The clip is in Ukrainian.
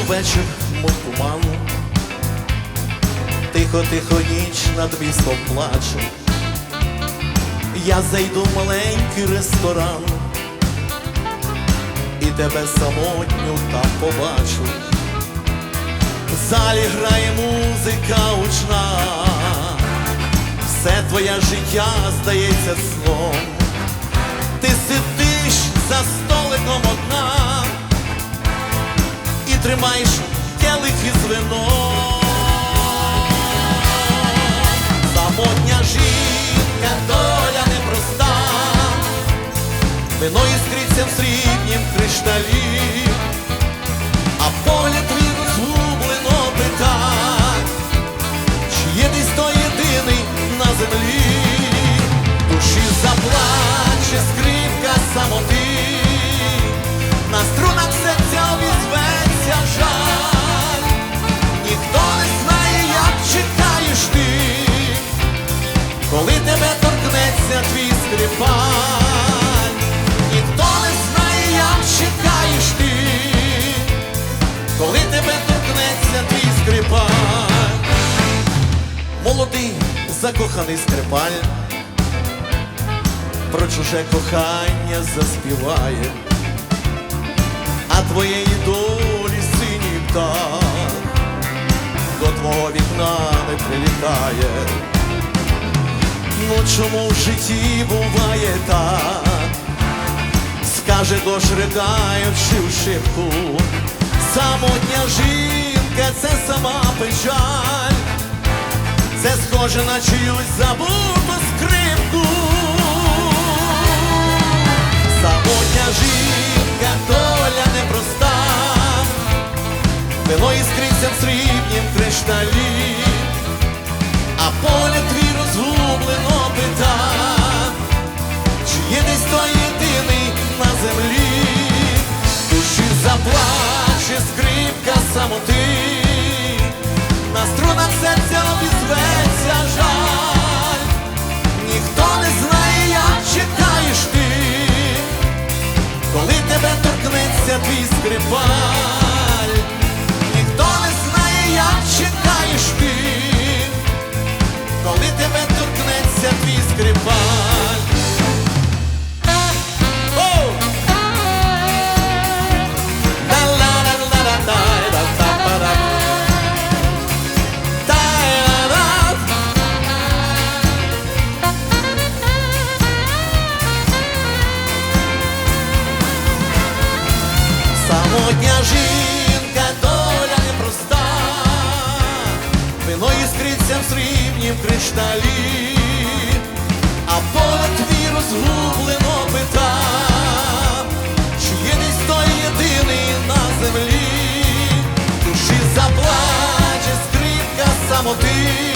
вечір, мов туману, тихо, тихо ніч над містом плаче. Я зайду в маленький ресторан і тебе самотню там побачу. В залі грає музика учна, все твоє життя здається сном. Ти сидиш за столиком одна тримаєш келих із вином. Самотня жінка, доля непроста, вино іскриться в срібнім кришталі, а поле твій закоханий скрипаль про чуже кохання заспіває, а твоєї долі синій птах до твого вікна не прилітає. Ну чому в житті буває так? Скаже дощ ридаючи в шибку, самотня жінка це сама печаль, це схоже на чиюсь забуту скрипку. Самотня жінка, доля непроста, вино іскриться в срібнім кришталі, а поля твій розгублено пита, чи є десь той єдиний на землі, душі заплаче скрипка самоти, на струнах серця escrivão Самотня жінка доля непроста, вино іскриться в срібнім кришталі, а поле твій розгублено пита, чи є десь той єдиний на землі, душі заплаче скрипка самоти.